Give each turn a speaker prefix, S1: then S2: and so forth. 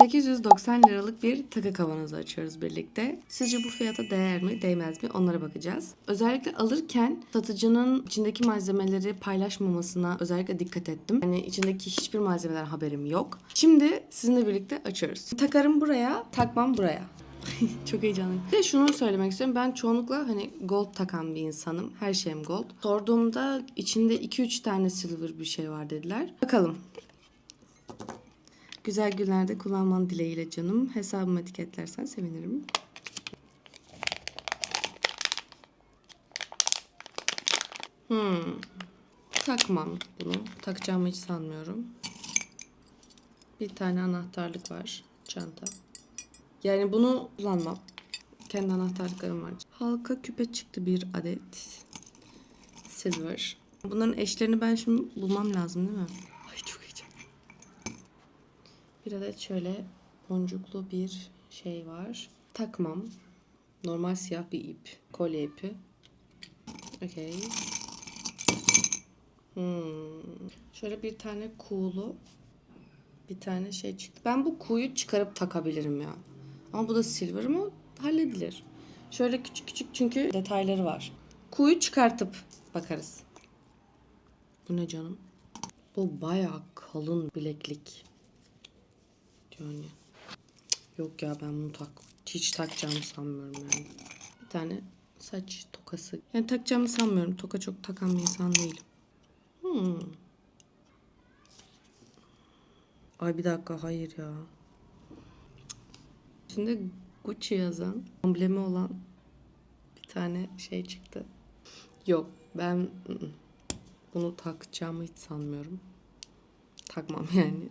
S1: 890 liralık bir takı kavanozu açıyoruz birlikte. Sizce bu fiyata değer mi, değmez mi? Onlara bakacağız. Özellikle alırken satıcının içindeki malzemeleri paylaşmamasına özellikle dikkat ettim. Yani içindeki hiçbir malzemeden haberim yok. Şimdi sizinle birlikte açıyoruz. Takarım buraya, takmam buraya. Çok heyecanlıyım. Bir de şunu söylemek istiyorum. Ben çoğunlukla hani gold takan bir insanım. Her şeyim gold. Sorduğumda içinde 2-3 tane silver bir şey var dediler. Bakalım. Güzel günlerde kullanman dileğiyle canım. Hesabımı etiketlersen sevinirim. Hmm. Takmam bunu. Takacağımı hiç sanmıyorum. Bir tane anahtarlık var. Çanta. Yani bunu kullanmam. Kendi anahtarlıklarım var. Halka küpe çıktı bir adet. Silver. Bunların eşlerini ben şimdi bulmam lazım değil mi? Bir adet şöyle boncuklu bir şey var. Takmam. Normal siyah bir ip. Kolye ipi. Okey. Hmm. Şöyle bir tane kuğulu bir tane şey çıktı. Ben bu kuğuyu çıkarıp takabilirim ya. Ama bu da silver mı? Halledilir. Şöyle küçük küçük çünkü detayları var. Kuğuyu çıkartıp bakarız. Bu ne canım? Bu bayağı kalın bileklik. Yani. Yok ya ben bunu tak hiç takacağımı sanmıyorum yani. Bir tane saç tokası. Yani takacağımı sanmıyorum. Toka çok takan bir insan değilim. Hmm. Ay bir dakika hayır ya. Şimdi Gucci yazan, amblemi olan bir tane şey çıktı. Yok ben ı-ı, bunu takacağımı hiç sanmıyorum. Takmam yani.